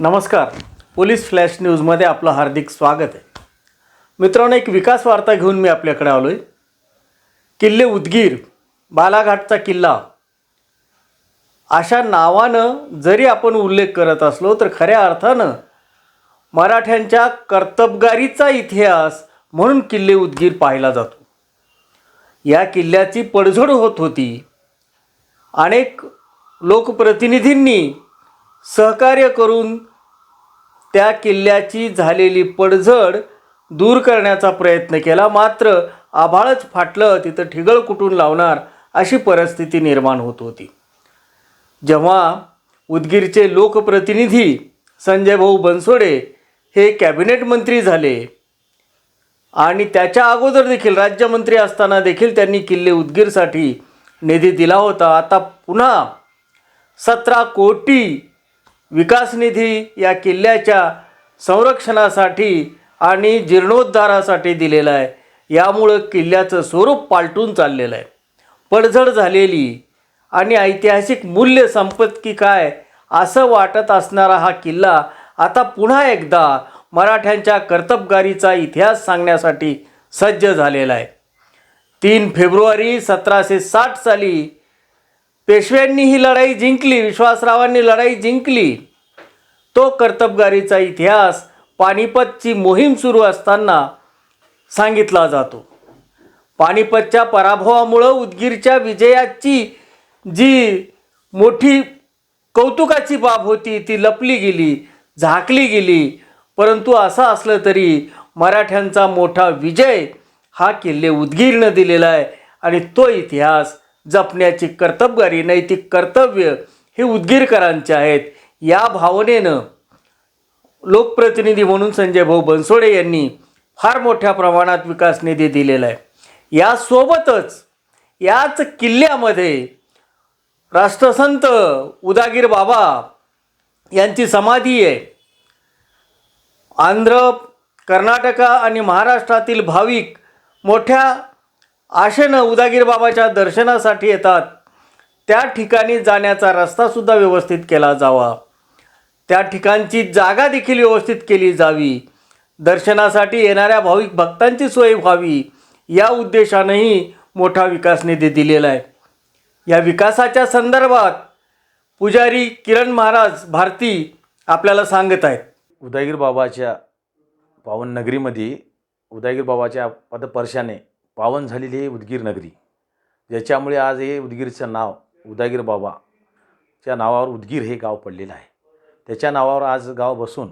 नमस्कार. Police flash न्यूजमध्ये आपलं हार्दिक स्वागत आहे. मित्रांनो एक विकास वार्ता घेऊन मी आपल्याकडे आलो आहे किल्ले उदगीर बालाघाटचा किल्ला. अशा नावानं जरी आपण उल्लेख करत असलो तर खऱ्या अर्थानं मराठ्यांच्या कर्तबगारीचा इतिहास म्हणून किल्ले उदगीर पाहिला जातो. या किल्ल्याची पडझड होत होती. अनेक लोकप्रतिनिधींनी सहकार्य करून त्या किल्ल्याची झालेली पडझड दूर करण्याचा प्रयत्न केला. मात्र आभाळच फाटलं तिथं ठिगळ कुटून लावणार अशी परिस्थिती निर्माण होत होती. जेव्हा उदगीरचे लोकप्रतिनिधी संजय भाऊ बनसोडे हे कॅबिनेट मंत्री झाले आणि त्याच्या अगोदर देखील राज्यमंत्री असताना देखील त्यांनी किल्ले उदगीरसाठी निधी दिला होता. आता पुन्हा सतरा कोटी विकास निधी या किल्ल्याच्या संरक्षणासाठी आणि जीर्णोद्धारासाठी दिलेला आहे. यामुळं किल्ल्याचं स्वरूप पालटून चाललेलं आहे. पडझड झालेली आणि ऐतिहासिक मूल्य संपत्ती काय असं वाटत असणारा हा किल्ला आता पुन्हा एकदा मराठ्यांच्या कर्तबगारीचा इतिहास सांगण्यासाठी सज्ज झालेला आहे. तीन फेब्रुवारी सतराशे साठ साली पेशव्यांनी ही लढाई जिंकली विश्वासरावांनी लढाई जिंकली. तो कर्तबगारीचा इतिहास पानिपतची मोहीम सुरू असताना सांगितला जातो. पानिपतच्या पराभवामुळं उदगीरच्या विजयाची जी मोठी कौतुकाची बाब होती ती लपली गेली झाकली गेली. परंतु असं असलं तरी मराठ्यांचा मोठा विजय हा किल्ले उदगीरनं दिलेला आहे आणि तो इतिहास जपण्याची कर्तबगारी नैतिक कर्तव्य हे उदगीरकरांचे आहेत. या भावनेनं लोकप्रतिनिधी म्हणून संजय भाऊ बनसोडे यांनी फार मोठ्या प्रमाणात विकास निधी दिलेला आहे. यासोबतच याच किल्ल्यामध्ये राष्ट्रसंत उदागीर बाबा यांची समाधी आहे. आंध्र कर्नाटका आणि महाराष्ट्रातील भाविक मोठ्या आशेनं उदागीर बाबाच्या दर्शनासाठी येतात. त्या ठिकाणी जाण्याचा रस्तासुद्धा व्यवस्थित केला जावा. त्या ठिकाणची जागा देखील व्यवस्थित केली जावी. दर्शनासाठी येणाऱ्या भाविक भक्तांची सोय व्हावी. या उद्देशानंही मोठा विकास निधी दिलेला आहे. या विकासाच्या संदर्भात पुजारी किरण महाराज भारती आपल्याला सांगत आहेत. उदयगीर बाबाच्या पावन नगरीमध्ये उदयगीर बाबाच्या पदपर्शाने पावन झालेली ही उदगीर नगरी. ज्याच्यामुळे आज हे उदगीरचं नाव उदयगीर बाबाच्या नावावर उदगीर हे गाव पडलेलं आहे. त्याच्या नावावर आज गाव बसून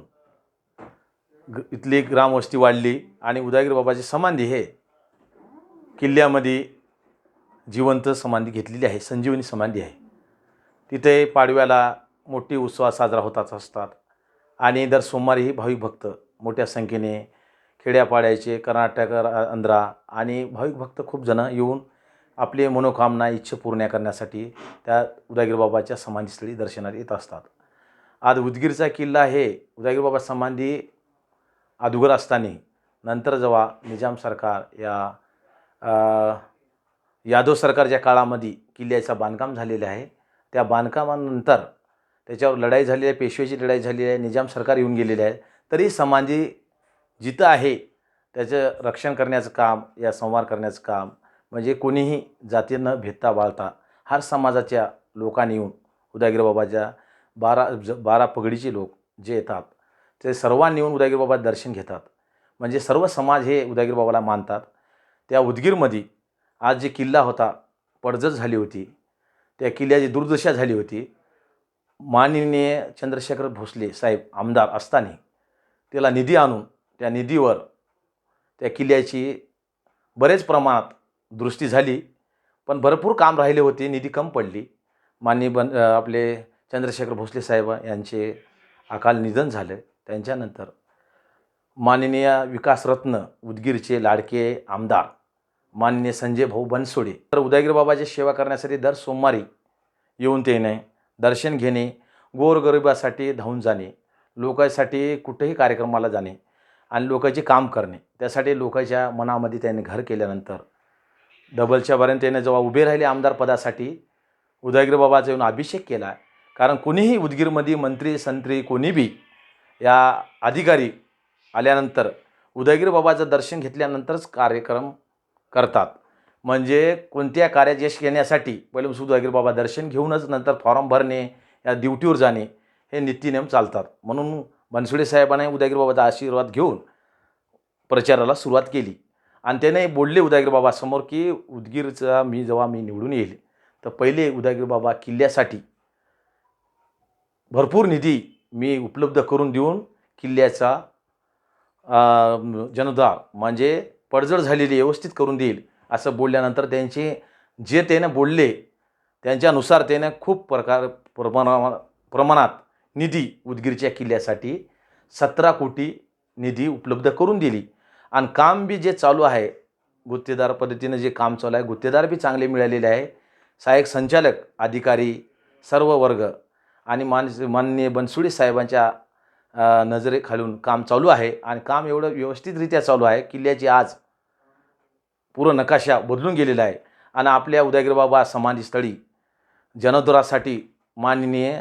ग इथली ग्रामवस्ती वाढली आणि उदागीर बाबाची समाधी हे किल्ल्यामध्ये जिवंत समाधी घेतलेली आहे संजीवनी समाधी आहे. तिथे पाडव्याला मोठी उत्सव साजरा होतात असतात. आणि दर सोमवारीही भाविक भक्त मोठ्या संख्येने खेड्यापाड्याचे कर्नाटक आंध्रा आणि भाविक भक्त खूप जणं येऊन आपली मनोकामना इच्छा पूर्ण करण्यासाठी त्या उदयगीरबाबाच्या समाधीस्थळी दर्शनात येत असतात. आज उदगीरचा किल्ला हे उदयगीरबाबा समाधी अदुगर असताना नंतर जेव्हा निजाम सरकार या यादव सरकारच्या काळामध्ये किल्ल्याचं बांधकाम झालेलं आहे त्या बांधकामानंतर त्याच्यावर लढाई झालेली आहे पेशव्याची लढाई झालेली आहे निजाम सरकार येऊन गेलेले आहे तरी समाधी जिथं आहे त्याचं रक्षण करण्याचं काम या संवार करण्याचं काम म्हणजे कोणीही जाती न भेदता बाळता हर समाजाच्या लोकांनी येऊन उदयगिरीबाबाच्या बारा ज बारा पगडीचे लोक जे येतात ते सर्वांनी येऊन उदयगिरीबाबा दर्शन घेतात. म्हणजे सर्व समाज हे उदयगिरीबाबाला मानतात. त्या उदगीरमध्ये आज जे किल्ला होता पडझड झाली होती त्या किल्ल्याची दुर्दशा झाली होती. माननीय चंद्रशेखर भोसले साहेब आमदार असताना त्याला निधी आणून त्या निधीवर त्या किल्ल्याची बरेच प्रमाणात दृष्टी झाली. पण भरपूर काम राहिले होते निधी कम पडली. माननीय बन आपले चंद्रशेखर भोसले साहेब यांचे अकाल निधन झालं. त्यांच्यानंतर माननीय विकासरत्न उदगीरचे लाडके आमदार माननीय संजय भाऊ बनसोडे. तर उदयगिरी बाबाची सेवा करण्यासाठी दर सोमवारी येऊन येणे दर्शन घेणे गोरगरिबासाठी धावून जाणे लोकांसाठी कुठेही कार्यक्रमाला जाणे आणि लोकांचे काम करणे. त्यासाठी लोकांच्या मनामध्ये त्यांनी घर केल्यानंतर डबलच्या पर्यंत त्याने जेव्हा उभे राहिले आमदार पदासाठी उदयगिरी बाबाचा येऊन अभिषेक केला. कारण कोणीही उदगीरमध्ये मंत्री संत्री कोणी बी या अधिकारी आल्यानंतर उदयगिरी बाबाचं दर्शन घेतल्यानंतरच कार्यक्रम करतात. म्हणजे कोणत्या कार्यात यश घेण्यासाठी पहिले उदयगिरी बाबा दर्शन घेऊनच नंतर फॉर्म भरणे या ड्युटीवर जाणे हे नित्यनियम चालतात. म्हणून बनसोडे साहेबांनी उदयगीरबाबाचा आशीर्वाद घेऊन प्रचाराला सुरुवात केली. आणि त्याने बोलले उदयगीरबाबासमोर की उदगीरचा मी जेव्हा मी निवडून येईल तर पहिले उदयगीरबाबा किल्ल्यासाठी भरपूर निधी मी उपलब्ध करून देऊन किल्ल्याचा अं, म्हणजे पडझड झालेली व्यवस्थित करून देईल असं बोलल्यानंतर त्यांचे जे त्याने बोलले त्यांच्यानुसार त्याने खूप प्रकार प्रमाणा प्रमाणात निधी उदगीरच्या किल्ल्यासाठी सतरा कोटी निधी उपलब्ध करून दिली. आणि काम बी जे चालू आहे गुत्तेदार पद्धतीनं जे काम चालू आहे गुत्तेदार बी चांगले मिळालेले आहे. सहाय्यक संचालक अधिकारी सर्व वर्ग आणि मान माननीय बनसुडे साहेबांच्या नजरेखालून काम चालू आहे. आणि काम एवढं व्यवस्थितरित्या चालू आहे किल्ल्याची आज पूर्ण नकाशा बदलून गेलेला आहे. आणि आपल्या उदयगिरबाबा समाधीस्थळी जनोद्धरासाठी माननीय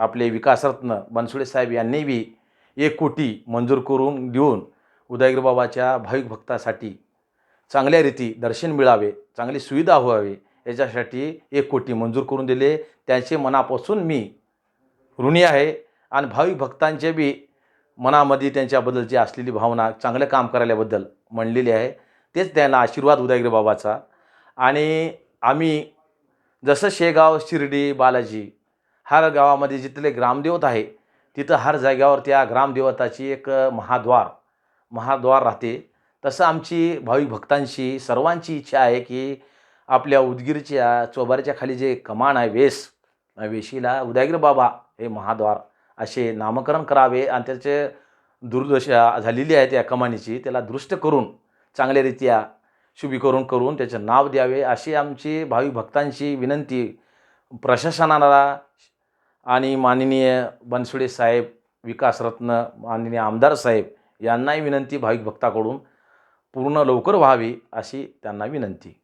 आपले विकासरत्न बनसुडे साहेब यांनी बी एक कोटी मंजूर करून देऊन उदयगीरबाबाच्या भाविक भक्तासाठी चांगल्या रीती दर्शन मिळावे चांगली सुविधा व्हावी याच्यासाठी एक कोटी मंजूर करून दिले. त्यांचे मनापासून मी ऋणी आहे आणि भाविक भक्तांचे बी मनामध्ये त्यांच्याबद्दलची असलेली भावना चांगलं काम करायल्याबद्दल म्हणलेली आहे तेच त्यांना आशीर्वाद उदयगिरी बाबाचा. आणि आम्ही जसं शेगाव शिर्डी बालाजी हर गावामध्ये जिथले ग्रामदेवत आहे तिथं हर जाग्यावर त्या ग्रामदेवताची एक महाद्वार महाद्वार राहते. तसं आमची भाविक भक्तांशी सर्वांची इच्छा आहे की आपल्या उदगीरच्या चोबारीच्या खाली जे कमान आहे वेस वेशीला उदयगिरी बाबा हे महाद्वार असे नामकरण करावे आणि त्याचे दुर्दशा झालेली आहे त्या कमानीची त्याला दृष्ट करून चांगल्यारीत्या शुभीकरण करून त्याचं नाव द्यावे अशी आमची भाविक भक्तांची विनंती प्रशासनाला आणि माननीय बनसुडे साहेब विकासरत्न माननीय आमदार साहेब यांनाही विनंती भाविक भक्ताकडून पूर्ण लवकर व्हावी अशी त्यांना विनंती.